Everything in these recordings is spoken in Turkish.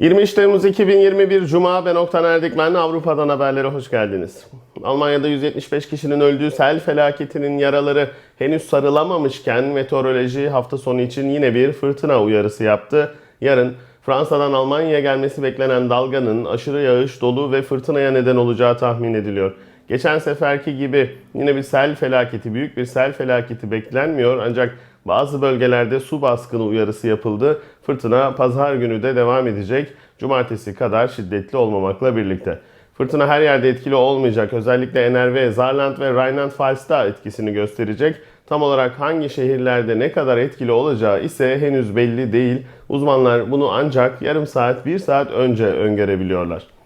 23 Temmuz 2021 Cuma ben Oktan Erdikmen Avrupa'dan haberlere hoş geldiniz. Almanya'da 175 kişinin öldüğü sel felaketinin yaraları henüz sarılamamışken meteoroloji hafta sonu için yine bir fırtına uyarısı yaptı. Yarın Fransa'dan Almanya'ya gelmesi beklenen dalganın aşırı yağış, dolu ve fırtınaya neden olacağı tahmin ediliyor. Geçen seferki gibi yine bir sel felaketi, büyük bir sel felaketi beklenmiyor ancak bazı bölgelerde su baskını uyarısı yapıldı. Fırtına pazar günü de devam edecek. Cumartesi kadar şiddetli olmamakla birlikte. Fırtına her yerde etkili olmayacak. Özellikle NRV, Saarland ve Rheinland-Pfalz'da etkisini gösterecek. Tam olarak hangi şehirlerde ne kadar etkili olacağı ise henüz belli değil. Uzmanlar bunu ancak yarım saat, bir saat önce öngörebiliyorlar.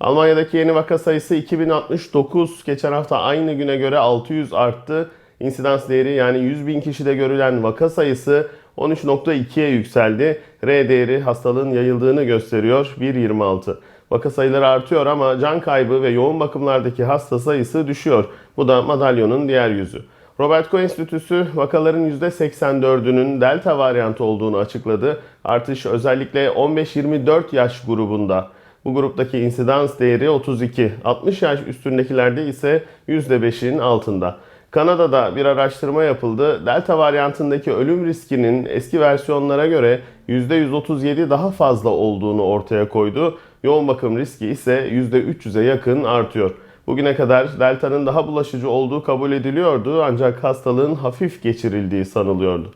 Almanya'daki yeni vaka sayısı 2069. Geçen hafta aynı güne göre 600 arttı. İnsidans değeri yani 100 bin kişide görülen vaka sayısı 13.2'ye yükseldi. R değeri hastalığın yayıldığını gösteriyor 1.26. Vaka sayıları artıyor ama can kaybı ve yoğun bakımlardaki hasta sayısı düşüyor. Bu da madalyonun diğer yüzü. Robert Koch Enstitüsü vakaların %84'ünün delta varyantı olduğunu açıkladı. Artış özellikle 15-24 yaş grubunda. Bu gruptaki insidans değeri 32. 60 yaş üstündekilerde ise %5'in altında. Kanada'da bir araştırma yapıldı. Delta varyantındaki ölüm riskinin eski versiyonlara göre %137 daha fazla olduğunu ortaya koydu. Yoğun bakım riski ise %300'e yakın artıyor. Bugüne kadar delta'nın daha bulaşıcı olduğu kabul ediliyordu ancak hastalığın hafif geçirildiği sanılıyordu.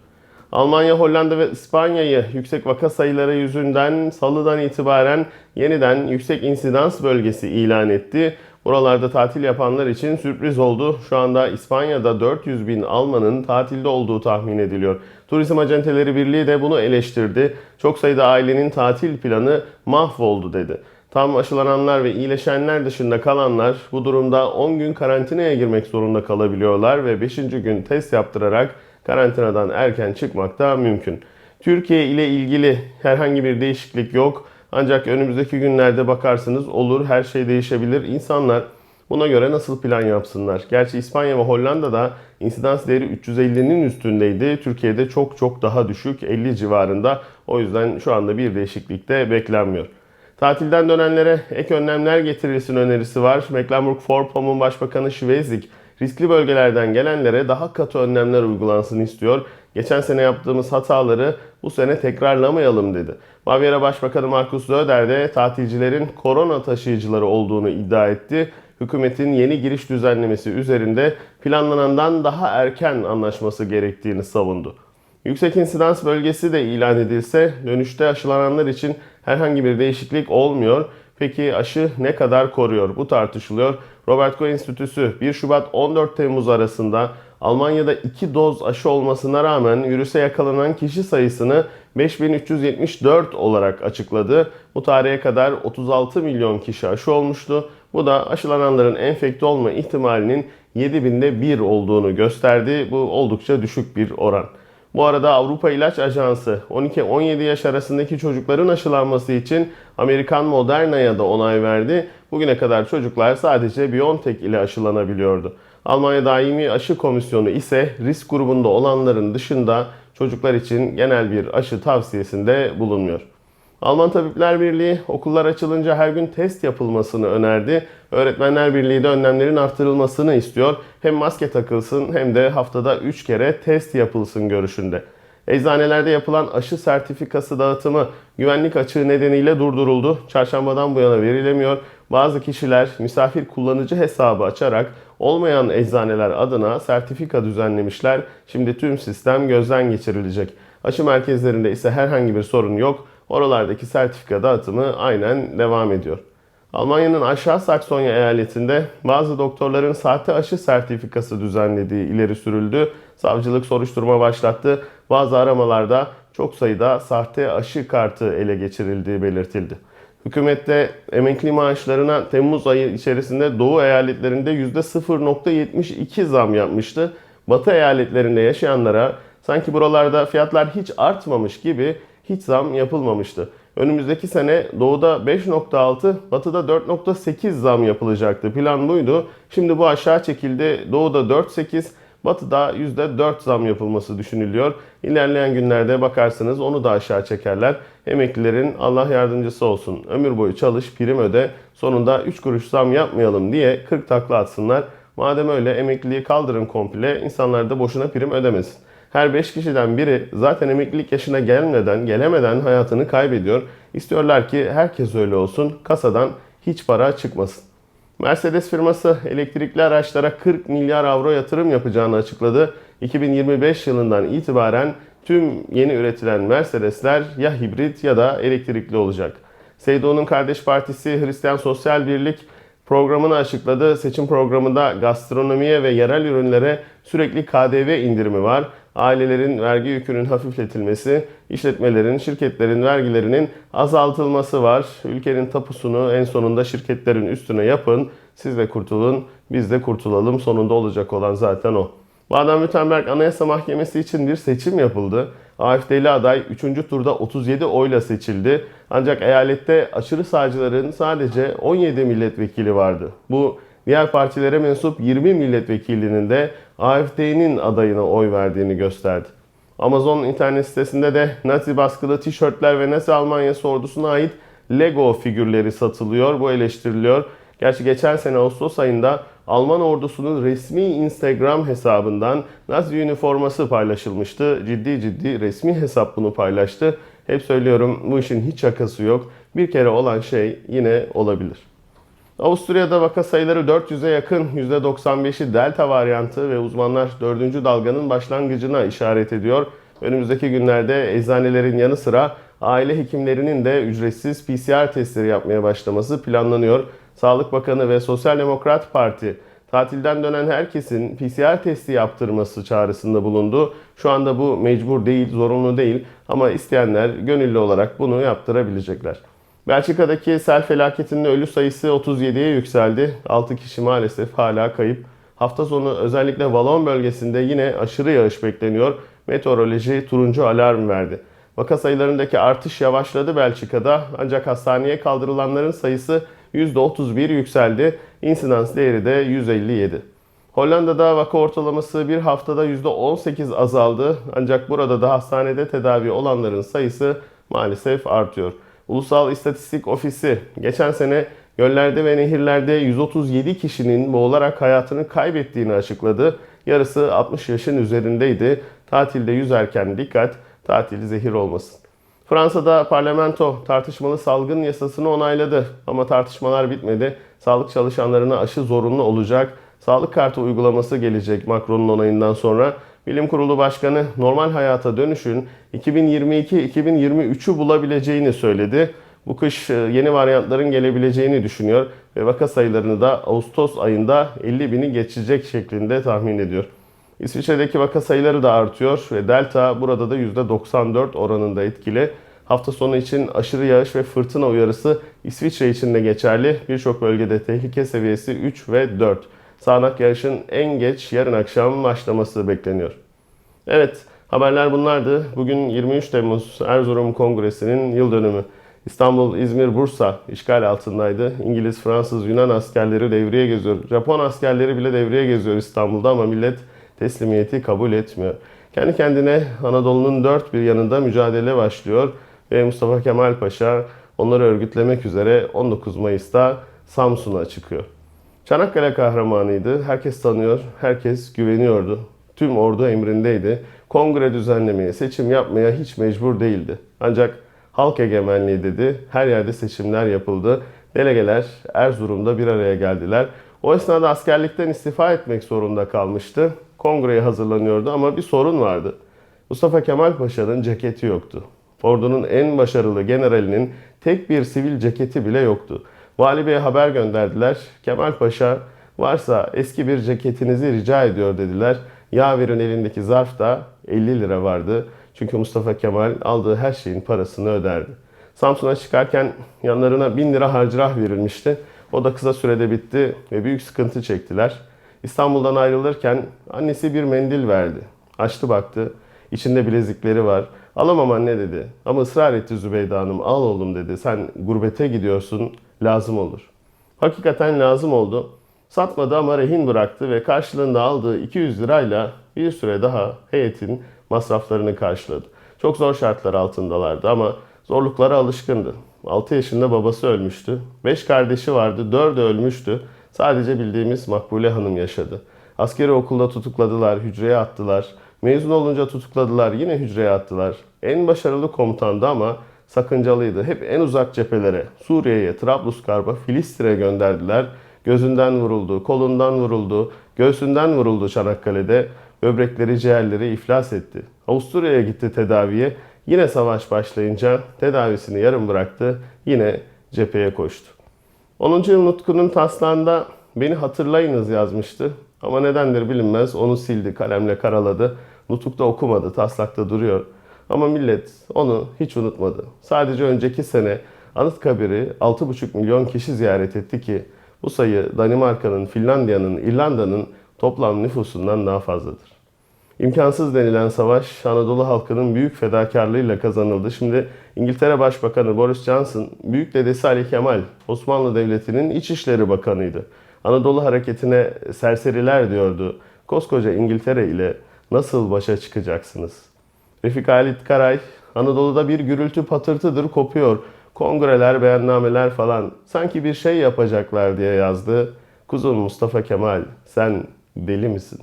Almanya, Hollanda ve İspanya'yı yüksek vaka sayıları yüzünden salıdan itibaren yeniden yüksek insidans bölgesi ilan etti. Buralarda tatil yapanlar için sürpriz oldu. Şu anda İspanya'da 400 bin Almanın tatilde olduğu tahmin ediliyor. Turizm Acenteleri Birliği de bunu eleştirdi. Çok sayıda ailenin tatil planı mahvoldu dedi. Tam aşılananlar ve iyileşenler dışında kalanlar bu durumda 10 gün karantinaya girmek zorunda kalabiliyorlar ve 5. gün test yaptırarak karantinadan erken çıkmak da mümkün. Türkiye ile ilgili herhangi bir değişiklik yok. Ancak önümüzdeki günlerde bakarsınız olur her şey değişebilir. İnsanlar buna göre nasıl plan yapsınlar? Gerçi İspanya ve Hollanda'da insidans değeri 350'nin üstündeydi. Türkiye'de çok çok daha düşük 50 civarında. O yüzden şu anda bir değişiklik de beklenmiyor. Tatilden dönenlere ek önlemler getirilsin önerisi var. Mecklenburg-Vorpommern Başbakanı Schwesig riskli bölgelerden gelenlere daha katı önlemler uygulansın istiyor. Geçen sene yaptığımız hataları bu sene tekrarlamayalım dedi. Bavyera Başbakanı Markus Söder de tatilcilerin korona taşıyıcıları olduğunu iddia etti. Hükümetin yeni giriş düzenlemesi üzerinde planlanandan daha erken anlaşması gerektiğini savundu. Yüksek insidans bölgesi de ilan edilse dönüşte aşılananlar için herhangi bir değişiklik olmuyor. Peki aşı ne kadar koruyor? Bu tartışılıyor. Robert Koch Enstitüsü 1 Şubat 14 Temmuz arasında Almanya'da 2 doz aşı olmasına rağmen virüse yakalanan kişi sayısını 5374 olarak açıkladı. Bu tarihe kadar 36 milyon kişi aşı olmuştu. Bu da aşılananların enfekte olma ihtimalinin 7000'de 1 olduğunu gösterdi. Bu oldukça düşük bir oran. Bu arada Avrupa İlaç Ajansı 12-17 yaş arasındaki çocukların aşılanması için Amerikan Moderna'ya da onay verdi. Bugüne kadar çocuklar sadece BioNTech ile aşılanabiliyordu. Almanya Daimi Aşı Komisyonu ise risk grubunda olanların dışında çocuklar için genel bir aşı tavsiyesinde bulunmuyor. Alman Tabipler Birliği okullar açılınca her gün test yapılmasını önerdi. Öğretmenler Birliği de önlemlerin artırılmasını istiyor. Hem maske takılsın hem de haftada 3 kere test yapılsın görüşünde. Eczanelerde yapılan aşı sertifikası dağıtımı güvenlik açığı nedeniyle durduruldu. Çarşambadan bu yana verilemiyor. Bazı kişiler misafir kullanıcı hesabı açarak olmayan eczaneler adına sertifika düzenlemişler. Şimdi tüm sistem gözden geçirilecek. Aşı merkezlerinde ise herhangi bir sorun yok. Oralardaki sertifika dağıtımı aynen devam ediyor. Almanya'nın aşağı Saksonya eyaletinde bazı doktorların sahte aşı sertifikası düzenlediği ileri sürüldü. Savcılık soruşturma başlattı. Bazı aramalarda çok sayıda sahte aşı kartı ele geçirildiği belirtildi. Hükümette emekli maaşlarına Temmuz ayı içerisinde Doğu eyaletlerinde %0.72 zam yapmıştı. Batı eyaletlerinde yaşayanlara sanki buralarda fiyatlar hiç artmamış gibi hiç zam yapılmamıştı. Önümüzdeki sene doğuda 5.6, batıda 4.8 zam yapılacaktı. Plan buydu. Şimdi bu aşağı çekildi. Doğuda 4.8, Batı'da %4 zam yapılması düşünülüyor. İlerleyen günlerde bakarsınız onu da aşağı çekerler. Emeklilerin Allah yardımcısı olsun. Ömür boyu çalış, prim öde. Sonunda 3 kuruş zam yapmayalım diye 40 takla atsınlar. Madem öyle emekliliği kaldırın komple. insanlar da boşuna prim ödemesin. Her 5 kişiden biri zaten emeklilik yaşına gelmeden, gelemeden hayatını kaybediyor. İstiyorlar ki herkes öyle olsun. Kasadan hiç para çıkmasın. Mercedes firması elektrikli araçlara 40 milyar avro yatırım yapacağını açıkladı. 2025 yılından itibaren tüm yeni üretilen Mercedesler ya hibrit ya da elektrikli olacak. Seydo'nun kardeş partisi Hristiyan Sosyal Birlik programını açıkladı. Seçim programında gastronomiye ve yerel ürünlere sürekli KDV indirimi var. Ailelerin vergi yükünün hafifletilmesi, işletmelerin, şirketlerin vergilerinin azaltılması var. Ülkenin tapusunu en sonunda şirketlerin üstüne yapın. Siz de kurtulun, biz de kurtulalım. Sonunda olacak olan zaten o. Baden-Württemberg Anayasa Mahkemesi için bir seçim yapıldı. AFD'li aday 3. turda 37 oyla seçildi. Ancak eyalette aşırı sağcıların sadece 17 milletvekili vardı. Bu diğer partilere mensup 20 milletvekilinin de AFD'nin adayına oy verdiğini gösterdi. Amazon internet sitesinde de Nazi baskılı tişörtler ve Nazi Almanyası ordusuna ait Lego figürleri satılıyor. Bu eleştiriliyor. Gerçi geçen sene Ağustos ayında Alman ordusunun resmi Instagram hesabından Nazi üniforması paylaşılmıştı. Ciddi ciddi resmi hesap bunu paylaştı. Hep söylüyorum bu işin hiç şakası yok. Bir kere olan şey yine olabilir. Avusturya'da vaka sayıları 400'e yakın, %95'i delta varyantı ve uzmanlar 4. dalganın başlangıcına işaret ediyor. Önümüzdeki günlerde eczanelerin yanı sıra aile hekimlerinin de ücretsiz PCR testleri yapmaya başlaması planlanıyor. Sağlık Bakanı ve Sosyal Demokrat Parti tatilden dönen herkesin PCR testi yaptırması çağrısında bulundu. Şu anda bu mecbur değil, zorunlu değil ama isteyenler gönüllü olarak bunu yaptırabilecekler. Belçika'daki sel felaketinin ölü sayısı 37'ye yükseldi. 6 kişi maalesef hala kayıp. Hafta sonu özellikle Valon bölgesinde yine aşırı yağış bekleniyor. Meteoroloji turuncu alarm verdi. Vaka sayılarındaki artış yavaşladı Belçika'da ancak hastaneye kaldırılanların sayısı %31 yükseldi. İnsidans değeri de 157. Hollanda'da vaka ortalaması bir haftada %18 azaldı ancak burada da hastanede tedavi olanların sayısı maalesef artıyor. Ulusal İstatistik Ofisi geçen sene göllerde ve nehirlerde 137 kişinin boğularak hayatını kaybettiğini açıkladı. Yarısı 60 yaşın üzerindeydi. Tatilde yüzerken dikkat, tatil zehir olmasın. Fransa'da parlamento tartışmalı salgın yasasını onayladı ama tartışmalar bitmedi. Sağlık çalışanlarına aşı zorunlu olacak. Sağlık kartı uygulaması gelecek Macron'un onayından sonra. Bilim Kurulu Başkanı normal hayata dönüşün 2022-2023'ü bulabileceğini söyledi. Bu kış e, yeni varyantların gelebileceğini düşünüyor ve vaka sayılarını da Ağustos ayında 50 bini geçecek şeklinde tahmin ediyor. İsviçre'deki vaka sayıları da artıyor ve Delta burada da %94 oranında etkili. Hafta sonu için aşırı yağış ve fırtına uyarısı İsviçre için de geçerli. Birçok bölgede tehlike seviyesi 3 ve 4. Sağanak yağışın en geç yarın akşam başlaması bekleniyor. Evet, haberler bunlardı. Bugün 23 Temmuz Erzurum Kongresi'nin yıl dönümü. İstanbul, İzmir, Bursa işgal altındaydı. İngiliz, Fransız, Yunan askerleri devreye geziyor. Japon askerleri bile devreye geziyor İstanbul'da ama millet teslimiyeti kabul etmiyor. Kendi kendine Anadolu'nun dört bir yanında mücadele başlıyor ve Mustafa Kemal Paşa onları örgütlemek üzere 19 Mayıs'ta Samsun'a çıkıyor. Çanakkale kahramanıydı. Herkes tanıyor, herkes güveniyordu. Tüm ordu emrindeydi. Kongre düzenlemeye, seçim yapmaya hiç mecbur değildi. Ancak halk egemenliği dedi. Her yerde seçimler yapıldı. Delegeler Erzurum'da bir araya geldiler. O esnada askerlikten istifa etmek zorunda kalmıştı. Kongreye hazırlanıyordu ama bir sorun vardı. Mustafa Kemal Paşa'nın ceketi yoktu. Ordunun en başarılı generalinin tek bir sivil ceketi bile yoktu. Vali Bey'e haber gönderdiler. Kemal Paşa varsa eski bir ceketinizi rica ediyor dediler. Yaver'in elindeki zarfta 50 lira vardı. Çünkü Mustafa Kemal aldığı her şeyin parasını öderdi. Samsun'a çıkarken yanlarına 1000 lira harcırah verilmişti. O da kısa sürede bitti ve büyük sıkıntı çektiler. İstanbul'dan ayrılırken annesi bir mendil verdi. Açtı baktı. İçinde bilezikleri var. Alamam anne dedi. Ama ısrar etti Zübeyde Hanım. Al oğlum dedi. Sen gurbete gidiyorsun. Lazım olur. Hakikaten lazım oldu. Satmadı ama rehin bıraktı ve karşılığında aldığı 200 lirayla bir süre daha heyetin masraflarını karşıladı. Çok zor şartlar altındalardı ama zorluklara alışkındı. 6 yaşında babası ölmüştü. 5 kardeşi vardı, 4'ü ölmüştü. Sadece bildiğimiz Makbule Hanım yaşadı. Askeri okulda tutukladılar, hücreye attılar. Mezun olunca tutukladılar, yine hücreye attılar. En başarılı komutandı ama sakıncalıydı. Hep en uzak cephelere, Suriye'ye, Trablusgarp'a, Filistin'e gönderdiler. Gözünden vuruldu, kolundan vuruldu, göğsünden vuruldu Çanakkale'de. Böbrekleri, ciğerleri iflas etti. Avusturya'ya gitti tedaviye. Yine savaş başlayınca tedavisini yarım bıraktı. Yine cepheye koştu. 10. yıl Nutku'nun taslağında beni hatırlayınız yazmıştı. Ama nedendir bilinmez onu sildi, kalemle karaladı. Nutuk'ta okumadı, taslakta duruyor. Ama millet onu hiç unutmadı. Sadece önceki sene Anıtkabir'i 6,5 milyon kişi ziyaret etti ki bu sayı Danimarka'nın, Finlandiya'nın, İrlanda'nın toplam nüfusundan daha fazladır. İmkansız denilen savaş Anadolu halkının büyük fedakarlığıyla kazanıldı. Şimdi İngiltere Başbakanı Boris Johnson, büyük dedesi Ali Kemal, Osmanlı Devleti'nin İçişleri Bakanıydı. Anadolu hareketine serseriler diyordu. Koskoca İngiltere ile nasıl başa çıkacaksınız? Refik Halit Karay, Anadolu'da bir gürültü patırtıdır kopuyor. Kongreler, beyannameler falan. Sanki bir şey yapacaklar diye yazdı. Kuzum Mustafa Kemal, sen deli misin?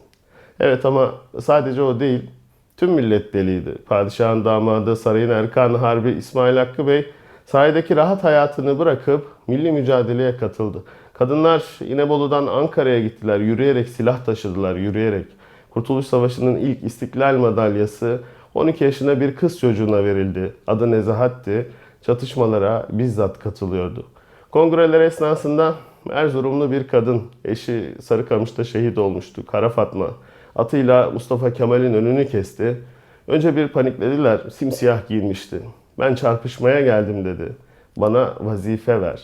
Evet ama sadece o değil. Tüm millet deliydi. Padişahın damadı, sarayın erkanı harbi İsmail Hakkı Bey sahadaki rahat hayatını bırakıp milli mücadeleye katıldı. Kadınlar İnebolu'dan Ankara'ya gittiler. Yürüyerek silah taşıdılar, yürüyerek. Kurtuluş Savaşı'nın ilk İstiklal Madalyası 12 yaşında bir kız çocuğuna verildi. Adı Nezahat'ti. Çatışmalara bizzat katılıyordu. Kongreler esnasında Erzurumlu bir kadın, eşi Sarıkamış'ta şehit olmuştu. Kara Fatma. Atıyla Mustafa Kemal'in önünü kesti. Önce bir paniklediler. Simsiyah giyinmişti. Ben çarpışmaya geldim dedi. Bana vazife ver.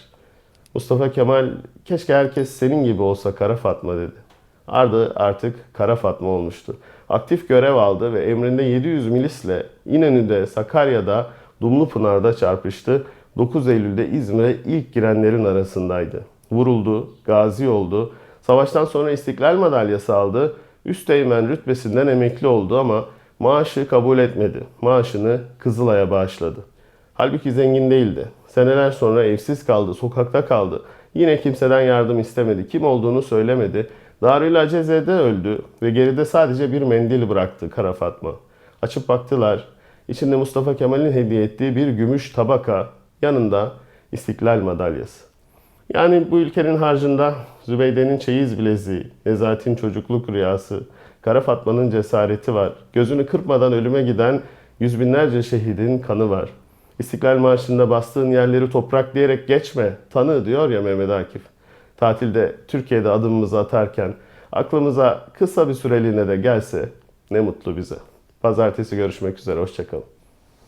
Mustafa Kemal keşke herkes senin gibi olsa Kara Fatma dedi. Ardı artık Kara Fatma olmuştu. Aktif görev aldı ve emrinde 700 milisle İnönü'de, Sakarya'da, Dumlupınar'da çarpıştı. 9 Eylül'de İzmir'e ilk girenlerin arasındaydı. Vuruldu, gazi oldu. Savaştan sonra İstiklal Madalyası aldı. Üsteğmen rütbesinden emekli oldu ama maaşı kabul etmedi. Maaşını Kızılay'a bağışladı. Halbuki zengin değildi. Seneler sonra evsiz kaldı, sokakta kaldı. Yine kimseden yardım istemedi. Kim olduğunu söylemedi. Darül Aceze'de öldü ve geride sadece bir mendil bıraktı Kara Fatma. Açıp baktılar. İçinde Mustafa Kemal'in hediye ettiği bir gümüş tabaka, yanında İstiklal Madalyası. Yani bu ülkenin harcında Zübeyde'nin çeyiz bileziği, Nezahat'in çocukluk rüyası, Kara Fatma'nın cesareti var. Gözünü kırpmadan ölüme giden yüz binlerce şehidin kanı var. İstiklal Marşı'nda bastığın yerleri toprak diyerek geçme, tanı diyor ya Mehmet Akif. Tatilde Türkiye'de adımımızı atarken aklımıza kısa bir süreliğine de gelse ne mutlu bize. Pazartesi görüşmek üzere, hoşçakalın.